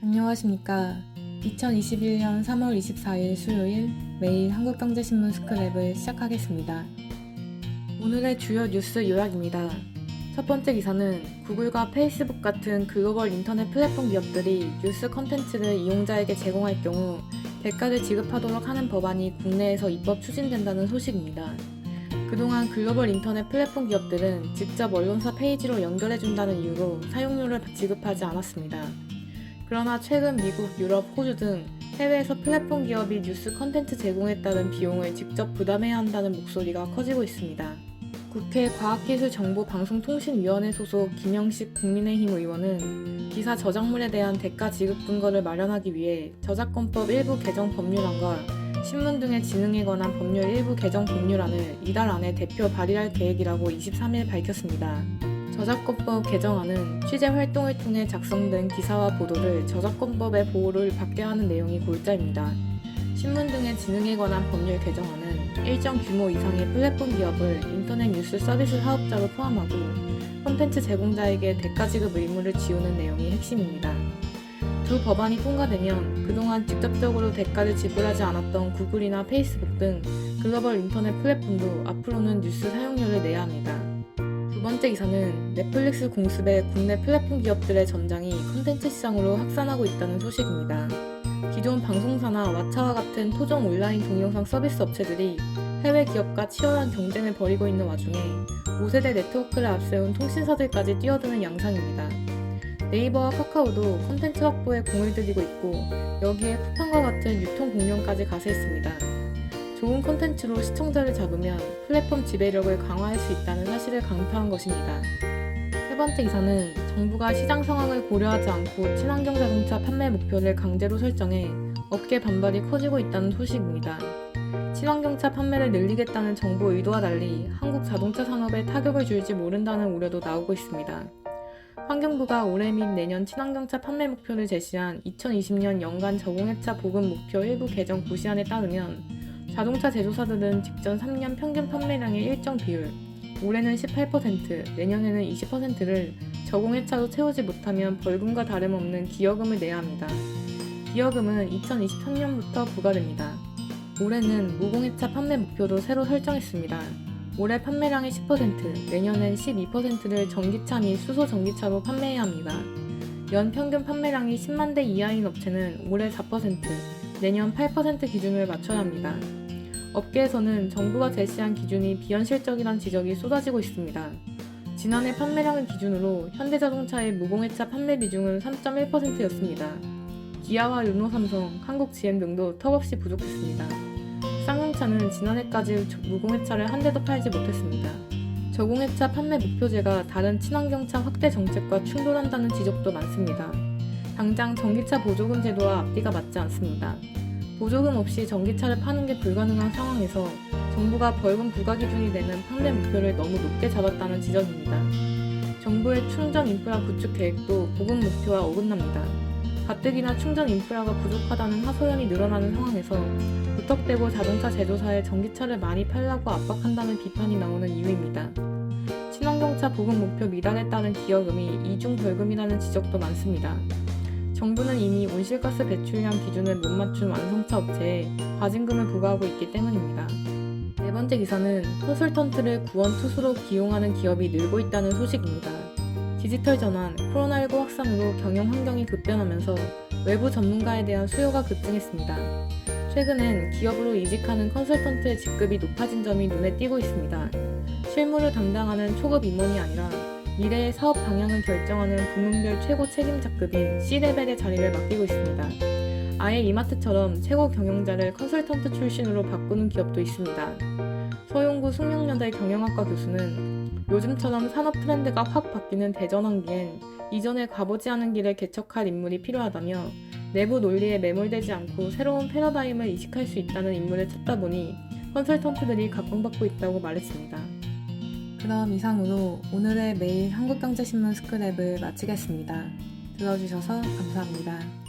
안녕하십니까. 2021년 3월 24일 수요일 매일 한국경제신문 스크랩을 시작하겠습니다. 오늘의 주요 뉴스 요약입니다. 첫 번째 기사는 구글과 페이스북 같은 글로벌 인터넷 플랫폼 기업들이 뉴스 컨텐츠를 이용자에게 제공할 경우 대가를 지급하도록 하는 법안이 국내에서 입법 추진된다는 소식입니다. 그동안 글로벌 인터넷 플랫폼 기업들은 직접 언론사 페이지로 연결해준다는 이유로 사용료를 지급하지 않았습니다. 그러나 최근 미국, 유럽, 호주 등 해외에서 플랫폼 기업이 뉴스 컨텐츠 제공에 따른 비용을 직접 부담해야 한다는 목소리가 커지고 있습니다. 국회 과학기술정보방송통신위원회 소속 김영식 국민의힘 의원은 기사 저작물에 대한 대가 지급 근거를 마련하기 위해 저작권법 일부 개정 법률안과 신문 등의 지능에 관한 법률 일부 개정 법률안을 이달 안에 대표 발의할 계획이라고 23일 밝혔습니다. 저작권법 개정안은 취재 활동을 통해 작성된 기사와 보도를 저작권법의 보호를 받게 하는 내용이 골자입니다. 신문 등의 지능에 관한 법률 개정안은 일정 규모 이상의 플랫폼 기업을 인터넷 뉴스 서비스 사업자로 포함하고 콘텐츠 제공자에게 대가 지급 의무를 지우는 내용이 핵심입니다. 두 법안이 통과되면 그동안 직접적으로 대가를 지불하지 않았던 구글이나 페이스북 등 글로벌 인터넷 플랫폼도 앞으로는 뉴스 사용료를 내야 합니다. 두 번째 기사는 넷플릭스 공습에 국내 플랫폼 기업들의 전장이 콘텐츠 시장으로 확산하고 있다는 소식입니다. 기존 방송사나 왓챠와 같은 토종 온라인 동영상 서비스 업체들이 해외 기업과 치열한 경쟁을 벌이고 있는 와중에 5세대 네트워크를 앞세운 통신사들까지 뛰어드는 양상입니다. 네이버와 카카오도 콘텐츠 확보에 공을 들이고 있고 여기에 쿠팡과 같은 유통 공룡까지 가세했습니다. 좋은 콘텐츠로 시청자를 잡으면 플랫폼 지배력을 강화할 수 있다는 사실을 강조한 것입니다. 세 번째 기사는 정부가 시장 상황을 고려하지 않고 친환경 자동차 판매 목표를 강제로 설정해 업계 반발이 커지고 있다는 소식입니다. 친환경차 판매를 늘리겠다는 정부 의도와 달리 한국 자동차 산업에 타격을 줄지 모른다는 우려도 나오고 있습니다. 환경부가 올해 및 내년 친환경차 판매 목표를 제시한 2020년 연간 저공해차 보급 목표 일부 개정 고시안에 따르면 자동차 제조사들은 직전 3년 평균 판매량의 일정 비율, 올해는 18%, 내년에는 20%를 저공해차로 채우지 못하면 벌금과 다름없는 기여금을 내야 합니다. 기여금은 2023년부터 부과됩니다. 올해는 무공해차 판매 목표도 새로 설정했습니다. 올해 판매량의 10%, 내년엔 12%를 전기차 및 수소 전기차로 판매해야 합니다. 연 평균 판매량이 10만 대 이하인 업체는 올해 4%, 내년 8% 기준을 맞춰야 합니다. 업계에서는 정부가 제시한 기준이 비현실적이란 지적이 쏟아지고 있습니다. 지난해 판매량을 기준으로 현대자동차의 무공해차 판매 비중은 3.1%였습니다. 기아와 르노 삼성, 한국GM 등도 턱없이 부족했습니다. 쌍용차는 지난해까지 무공해차를 한 대도 팔지 못했습니다. 저공해차 판매 목표제가 다른 친환경차 확대 정책과 충돌한다는 지적도 많습니다. 당장 전기차 보조금 제도와 앞뒤가 맞지 않습니다. 보조금 없이 전기차를 파는 게 불가능한 상황에서 정부가 벌금 부과 기준이 되는 판매 목표를 너무 높게 잡았다는 지적입니다. 정부의 충전 인프라 구축 계획도 보급 목표와 어긋납니다. 가뜩이나 충전 인프라가 부족하다는 하소연이 늘어나는 상황에서 무턱대고 자동차 제조사에 전기차를 많이 팔라고 압박한다는 비판이 나오는 이유입니다. 친환경차 보급 목표 미달에 따른 기여금이 이중 벌금이라는 지적도 많습니다. 정부는 이미 온실가스 배출량 기준을 못 맞춘 완성차 업체에 과징금을 부과하고 있기 때문입니다. 네 번째 기사는 컨설턴트를 구원 투수로 기용하는 기업이 늘고 있다는 소식입니다. 디지털 전환, 코로나19 확산으로 경영 환경이 급변하면서 외부 전문가에 대한 수요가 급증했습니다. 최근엔 기업으로 이직하는 컨설턴트의 직급이 높아진 점이 눈에 띄고 있습니다. 실무를 담당하는 초급 임원이 아니라 미래의 사업 방향을 결정하는 부문별 최고 책임자급인 C레벨의 자리를 맡기고 있습니다. 아예 이마트처럼 최고 경영자를 컨설턴트 출신으로 바꾸는 기업도 있습니다. 서용구 숙명여대 경영학과 교수는 요즘처럼 산업 트렌드가 확 바뀌는 대전환기엔 이전에 가보지 않은 길을 개척할 인물이 필요하다며 내부 논리에 매몰되지 않고 새로운 패러다임을 이식할 수 있다는 인물을 찾다 보니 컨설턴트들이 각광받고 있다고 말했습니다. 그럼 이상으로 오늘의 매일 한국경제신문 스크랩을 마치겠습니다. 들어주셔서 감사합니다.